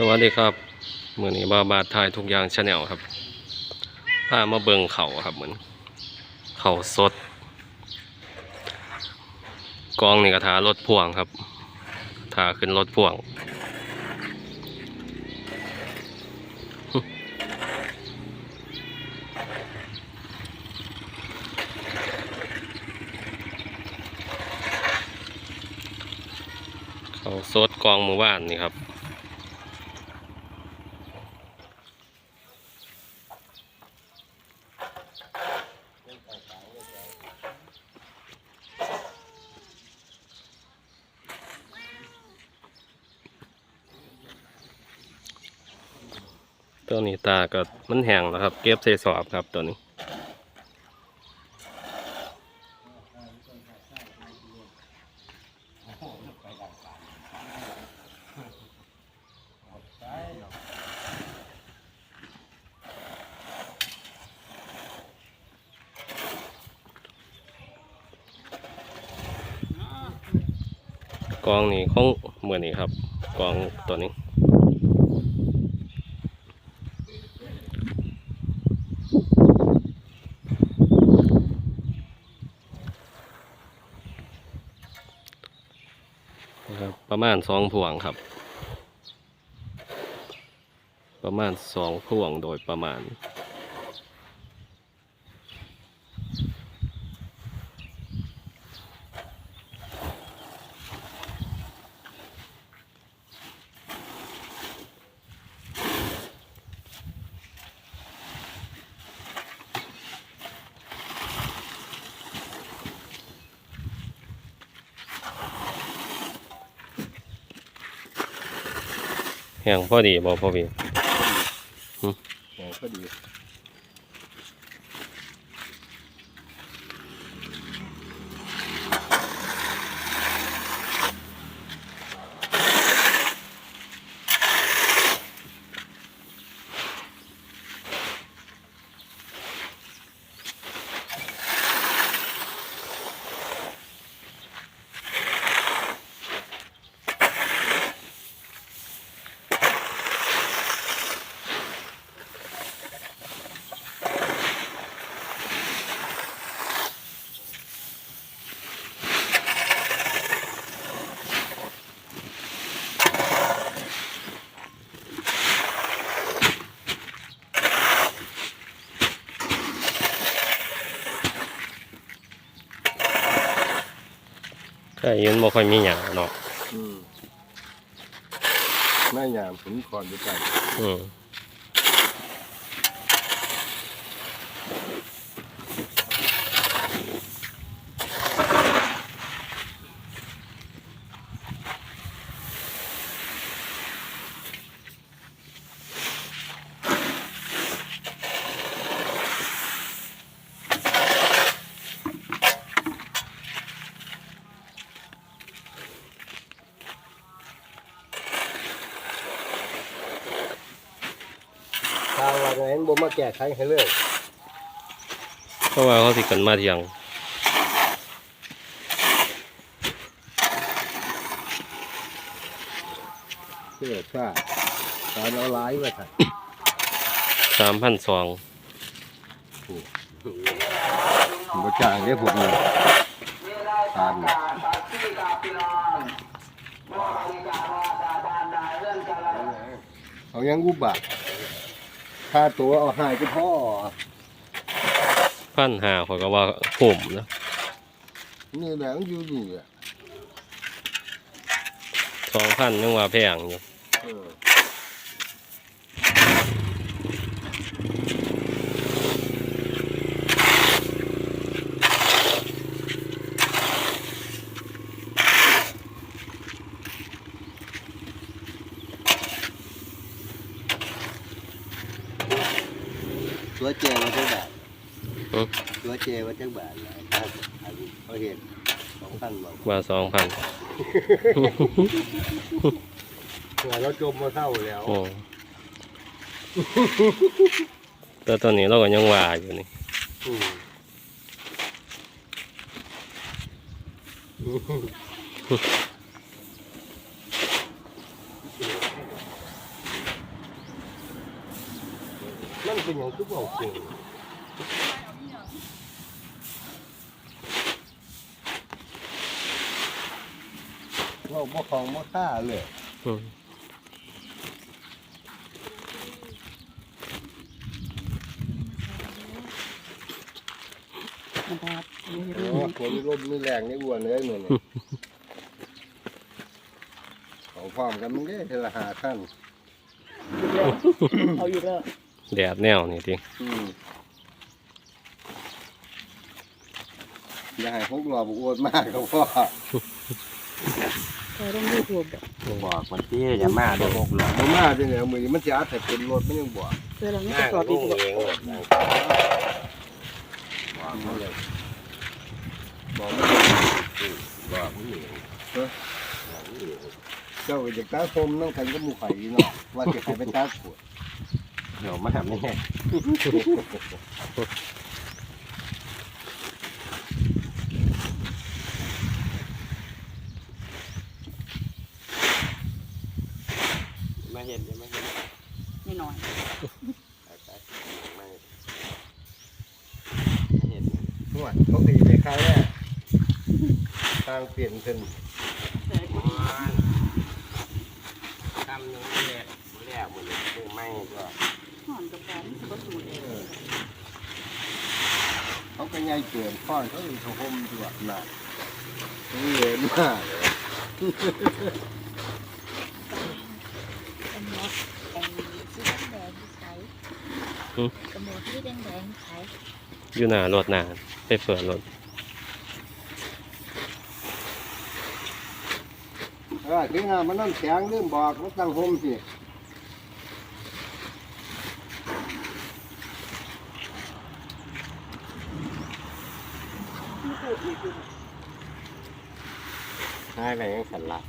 สวัสดีครับเมือนี้บาบาทายทุกอย่างชาแนลครับพามาเบิงเขาครับเหมือนเขาสด กองนี่กระทารถพ่วงครับทาขึ้นรถพ่วง เขาสดกองหมู่บ้านนี่ครับ ตัวนี้ตาก็มันแห้งแล้วครับ เก็บใส่สอบครับตัวนี้ กองนี้ของเหมือนนี้ครับ กองตัวนี้ นะครับ ประมาณสองพวงครับ ประมาณสองพวงโดยประมาณ แห้งพอดีบอพอดีโอ้ก็ดี ใช่ยันบ่ค่อยมีหยาเนาะอืมแม่ยามผมคอนด้วยกัน อืม ทางว่าไงเห็นบ่ มาแก้ไขให้เลยเพราะว่าเขาสิกันมาเที่ยงเพื่อซ่าการเอาหลายมาถ่ายสามพันสองบ่จ้างเด้อพวกนี้ทานน่ะเอายังกูบาท ค่าตัวเอาหายก็พ่อพันหาขอยก็ว่าคุ้มนะนี่แหละมันอยู่นี่อะสองพันยังว่าแพงอยู่ เออ ตัวเจว่าจังบาทอืมตัวเจว่าจังบาทนะอันอันเขาเห็นสองพันบอกว่าสองพันเราจมมาเท่าแล้วโอ้แต่ตอนนี้เราก็ยังว่าอยู่นี่ อืม นั่นเป็นอย่างทุกบอกจริงเราบ่ของบ่ค่าเลยอืมนะครับโอ้ฝนลมมีแรงนี่อ้วนเลยหนูนี่ ของพร้อมกันมันได้ทีละหาขั้นเอาอยู่แล้ว แดดแนวนี่ติอืมอย่าให้พวกเราบอ้วนมากครับพ่อเราต้องดูถูกแบบบอกมันที่จะมาด้วยหกหลอดบ่มาจังได๋มื้อนี้มันสิอาจให้เป็นรถมันยังบ่เพื่อเราไม่หน้าจะสก็อบลูอีกกแบบเองเลยบอกมันเลยบอกมันบอกมันเองเจ้าจะตาคมน้องกันก็หมู่ไข่เนาะว่าสิให้ไปตาขวดเดี๋ยวมาทำนี่มาเห็นยังไม่เห็นไม่น้อยไปไปไม่เห็นนวดเขาก็สิไปขายแล้วทางเปลี่ยนเพิ่นทำนึงแรกแรกหมดเลยคือไม่ก็ ห่อนกับการก็สูดเองเขาก็ใหญ่เกินฟ้อนเขาสิเขาห่มอยู่ว่าน่ะนี่เห็นมากกระหมดไอ้สีแดงๆใสกระหมดที่แดงๆใสอยู่หน้ารถหน้าไปเปิดรถเออถึงอะมันน้ำแข็งลืมบอกมันตั้งห่มสิ ไม่พูดอีก ให้ไปยังสันหลัก